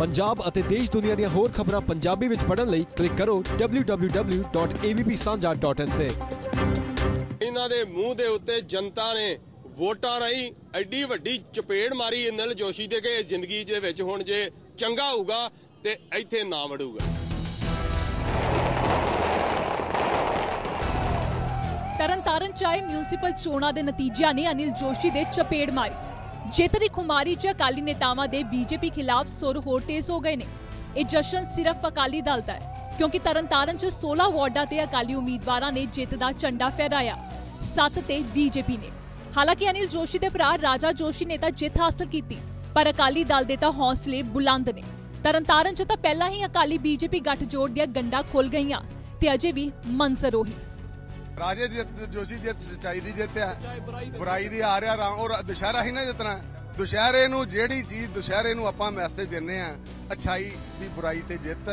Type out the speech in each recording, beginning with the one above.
ਪੰਜਾਬ ਅਤੇ ਦੇਸ਼ ਦੁਨੀਆ ਦੀਆਂ ਹੋਰ ਖਬਰਾਂ ਪੰਜਾਬੀ ਵਿੱਚ ਪੜ੍ਹਨ ਲਈ ਕਲਿੱਕ ਕਰੋ www.avpsanja.in ਤੇ। ਇਹਨਾਂ ਦੇ ਮੂੰਹ ਦੇ ਉੱਤੇ ਜਨਤਾ ਨੇ ਵੋਟਾਂ ਰਾਹੀਂ ਐਡੀ ਵੱਡੀ ਚਪੇੜ ਮਾਰੀ ਅਨਿਲ ਜੋਸ਼ੀ ਦੇ ਕਿ ਜ਼ਿੰਦਗੀ ਦੇ ਵਿੱਚ ਹੁਣ ਜੇ ਚੰਗਾ ਹੋਊਗਾ ਤੇ ਇੱਥੇ ਨਾ ਵੜੂਗਾ। ਤਰਨਤਾਰਨ ਚਾਏ ਮਿਊਨਿਸਪਲ ਚੋਣਾਂ ਦੇ ਨਤੀਜਿਆਂ ਨੇ ਅਨਿਲ ਜੋਸ਼ੀ ਦੇ ਚਪੇੜ ਮਾਰੀ। ਜਿੱਤ ਦੀ ਖੁਮਾਰੀ 'ਚ ਅਕਾਲੀ ਨੇਤਾਵਾਂ ਦੇ ਬੀਜੇਪੀ ਖਿਲਾਫ ਸੁਰ ਹੋਰ ਤੇਜ਼ ਹੋ ਗਏ ਨੇ। ਇਹ ਜਸ਼ਨ ਸਿਰਫ ਅਕਾਲੀ ਦਲ ਦਾ ਹੈ, ਕਿਉਂਕਿ ਤਰਨਤਾਰਨ 'ਚ 16 ਵਾਰਡਾਂ ਤੇ ਅਕਾਲੀ ਉਮੀਦਵਾਰਾਂ ਨੇ ਜਿੱਤ ਦਾ ਝੰਡਾ ਫਹਿਰਾਇਆ। 7 ਤੇ ਬੀਜੇਪੀ ਨੇ। ਹਾਲਾਂਕਿ ਅਨਿਲ ਜੋਸ਼ੀ ਦੇ ਭਰਾ ਰਾਜਾ ਜੋਸ਼ੀ ਨੇ ਤਾਂ ਜਿੱਤ ਹਾਸਲ ਕੀਤੀ, ਪਰ ਅਕਾਲੀ ਦਲ ਦੇ ਤਾਂ ਹੌਸਲੇ ਬੁਲੰਦ ਨੇ। ਤਰਨਤਾਰਨ 'ਚ ਤਾਂ ਪਹਿਲਾਂ ਹੀ ਅਕਾਲੀ ਬੀਜੇਪੀ ਗੱਠਜੋੜ ਦੀਆਂ ਗੰਡਾ ਖੁੱਲ ਗਈਆਂ, ਤੇ ਅਜੇ ਵੀ ਮੰਜ਼ਰ ਉਹੀ। ਰਾਜੇ ਦੀ ਜਿੱਤ, ਜੋਸ਼ੀ ਜਿੱਤ, ਸਚਾਈ ਦੀ ਜਿੱਤ ਹੈ ਬੁਰਾਈ ਦੀ ਆ ਰਿਹਾ ਰਾਮ ਔਰ ਦੁਸ਼ਹਿਰਾ ਹੀ ਨਾ ਜਿੱਤਣਾ। ਦੁਸ਼ਹਿਰੇ ਨੂੰ ਜਿਹੜੀ ਚੀਜ਼, ਦੁਸ਼ਹਿਰੇ ਨੂੰ ਆਪਾਂ ਮੈਸੇਜ ਦਿੰਨੇ ਆ, ਅਛਾਈ ਦੀ ਬੁਰਾਈ ਤੇ ਜਿੱਤ।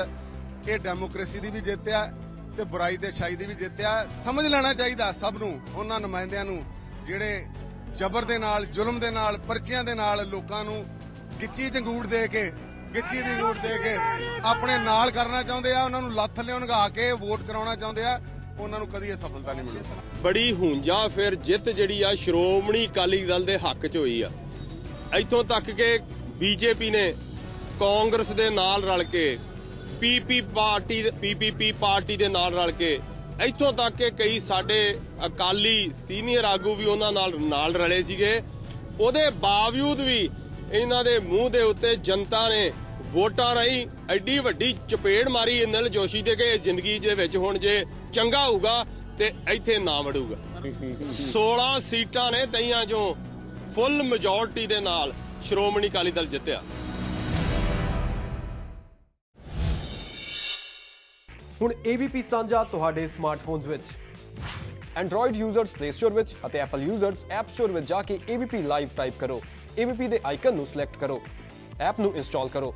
ਇਹ ਡੈਮੋਕ੍ਰੇਸੀ ਦੀ ਵੀ ਜਿੱਤ ਆ ਤੇ ਬੁਰਾਈ ਤੇ ਅਛਾਈ ਦੀ ਵੀ ਜਿੱਤ ਆ। ਸਮਝ ਲੈਣਾ ਚਾਹੀਦਾ ਸਭ ਨੂੰ, ਉਹਨਾਂ ਨੁਮਾਇੰਦਿਆਂ ਨੂੰ, ਜਿਹੜੇ ਜ਼ਬਰ ਦੇ ਨਾਲ, ਜ਼ੁਲਮ ਦੇ ਨਾਲ, ਪਰਚੀਆਂ ਦੇ ਨਾਲ ਲੋਕਾਂ ਨੂੰ ਗਿੱਚੀ ਜੰਗੂੜ ਦੇ ਕੇ, ਗਿੱਚੀ ਦੀ ਗੂੜ ਦੇ ਕੇ ਆਪਣੇ ਨਾਲ ਕਰਨਾ ਚਾਹੁੰਦੇ ਆ, ਉਹਨਾਂ ਨੂੰ ਲੱਥ ਲਿਆਉਣਗਾ ਕੇ ਵੋਟ ਕਰਾਉਣਾ ਚਾਹੁੰਦੇ ਆ। ਉਹਨਾਂ ਨੂੰ ਕਦੀ ਇਹ ਸਫਲਤਾ ਨਹੀਂ ਮਿਲੂਗੀ ਬੜੀ ਹੁੰਜਾ ਫਿਰ ਜਿੱਤ ਜਿਹੜੀ ਆ ਸ਼੍ਰੋਮਣੀ ਅਕਾਲੀ ਦਲ ਦੇ ਹੱਕ 'ਚ ਹੋਈ ਆ। ਇੱਥੋਂ ਤੱਕ ਕਿ ਬੀਜੇਪੀ ਨੇ ਕਾਂਗਰਸ ਦੇ ਨਾਲ ਰਲ ਕੇ P P party P P P party ਦੇ ਨਾਲ ਰਲ ਕੇ, ਇੱਥੋਂ ਤੱਕ ਕਿ ਕਈ ਸਾਡੇ ਅਕਾਲੀ ਸੀਨੀਅਰ ਆਗੂ ਵੀ ਉਹਨਾਂ ਨਾਲ ਨਾਲ ਰਲੇ ਸੀਗੇ। ਉਹਦੇ ਬਾਵਜੂਦ ਵੀ ਇਹਨਾਂ ਦੇ ਮੂੰਹ ਦੇ ਉੱਤੇ ਜਨਤਾ ਨੇ ਵੋਟਾਂ ਰਾਹੀਂ ਐਡੀ ਵੱਡੀ ਚਪੇੜ ਮਾਰੀ ਅਨਿਲ ਜੋਸ਼ੀ ਦੇ ਕਿ ਜ਼ਿੰਦਗੀ ਦੇ ਵਿੱਚ ਹੁਣ ਜੇ ਚੰਗਾ ਹੋਊਗਾ ਤੇ ਇੱਥੇ ਨਾ ਵੜੂਗਾ। 16 ਸੀਟਾਂ ਨੇ ਤਈਆਂ ਚੋਂ ਫੁੱਲ ਮੈਜੋਰਟੀ ਦੇ ਨਾਲ ਸ਼੍ਰੋਮਣੀ ਅਕਾਲੀ ਦਲ ਜਿੱਤਿਆ। ਹੁਣ AVP ਸਾਂਝਾ ਤੁਹਾਡੇ ਸਮਾਰਟਫੋਨਸ ਵਿੱਚ। Android ਯੂਜ਼ਰਸ Play Store ਵਿੱਚ ਅਤੇ Apple ਯੂਜ਼ਰਸ App Store ਵਿੱਚ ਜਾ ਕੇ AVP ਲਾਈਵ ਟਾਈਪ ਕਰੋ। AVP ਦੇ ਆਈਕਨ ਨੂੰ ਸਿਲੈਕਟ ਕਰੋ। ਐਪ ਨੂੰ ਇੰਸਟਾਲ ਕਰੋ।